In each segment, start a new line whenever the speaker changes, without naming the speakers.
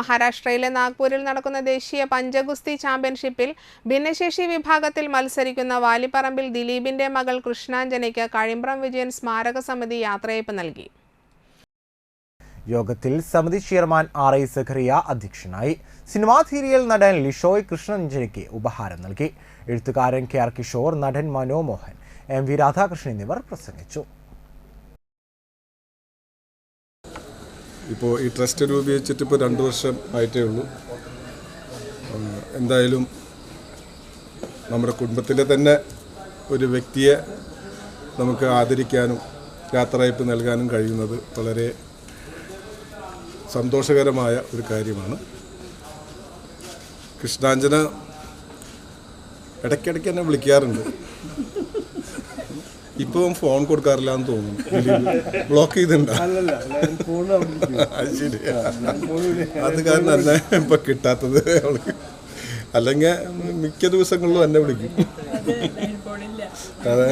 മഹാരാഷ്ട്രയിലെ നാഗ്പൂരിൽ നടക്കുന്ന ദേശീയ പഞ്ചഗുസ്തി ചാമ്പ്യൻഷിപ്പിൽ ഭിന്നശേഷി വിഭാഗത്തിൽ മത്സരിക്കുന്ന വാലിപ്പറമ്പിൽ ദിലീപിന്റെ മകൾ കൃഷ്ണാഞ്ജനയ്ക്ക് കഴിമ്പ്രം വിജയൻ സ്മാരക സമിതി യാത്രയയപ്പ് നൽകി.
യോഗത്തിൽ സമിതി ചെയർമാൻ ആർ ഐ സഖറിയ അധ്യക്ഷനായി. സിനിമാ സീരിയൽ നടൻ ലിഷോയ് കൃഷ്ണഞ്ജലിക്ക് ഉപഹാരം നൽകി. എഴുത്തുകാരൻ കെ ആർ കിഷോർ നടൻ മനോമോഹൻ എം വി രാധാകൃഷ്ണൻ എന്നിവർ പ്രസംഗിച്ചു.
ഇപ്പോൾ ഈ ട്രസ്റ്റ് രൂപീകരിച്ചിട്ട് ഇപ്പോൾ രണ്ട് വർഷം ആയിട്ടേ ഉള്ളൂ. എന്തായാലും നമ്മുടെ കുടുംബത്തിലെ തന്നെ ഒരു വ്യക്തിയെ നമുക്ക് ആദരിക്കാനും യാത്രയപ്പ് നൽകാനും കഴിയുന്നത് വളരെ സന്തോഷകരമായ ഒരു കാര്യമാണ്. കൃഷ്ണാഞ്ജന ഇടയ്ക്കിടയ്ക്ക് എന്നെ വിളിക്കാറുണ്ട്. ഇപ്പം ഫോൺ കൊടുക്കാറില്ല എന്ന് തോന്നുന്നു ബ്ലോക്ക് ചെയ്തിട്ടുണ്ടോ അത് ശരി അത് കാരണം എന്നെ ഇപ്പൊ കിട്ടാത്തത് അവൾക്ക്. അല്ലെങ്കിൽ മിക്ക ദിവസങ്ങളിലും എന്നെ വിളിക്കും. അതെ.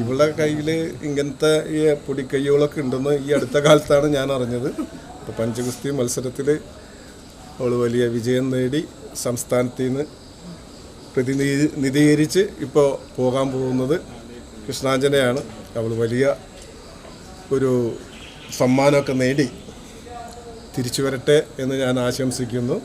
ഇവളുടെ കയ്യിൽ ഇങ്ങനത്തെ ഈ പൊടിക്കൈകളൊക്കെ ഉണ്ടെന്ന് ഈ അടുത്ത കാലത്താണ് ഞാൻ അറിഞ്ഞത്. അപ്പോൾ പഞ്ചഗുസ്തി മത്സരത്തിൽ അവൾ വലിയ വിജയം നേടി. സംസ്ഥാനത്തിൽ നിന്ന് പ്രതിനിധീകരിച്ച് ഇപ്പോൾ പോകാൻ പോകുന്നത് കൃഷ്ണാഞ്ജനയാണ്. അവൾ വലിയ ഒരു സമ്മാനമൊക്കെ നേടി. തിരിച്ചു വരട്ടെ എന്ന് ഞാൻ ആശംസിക്കുന്നു.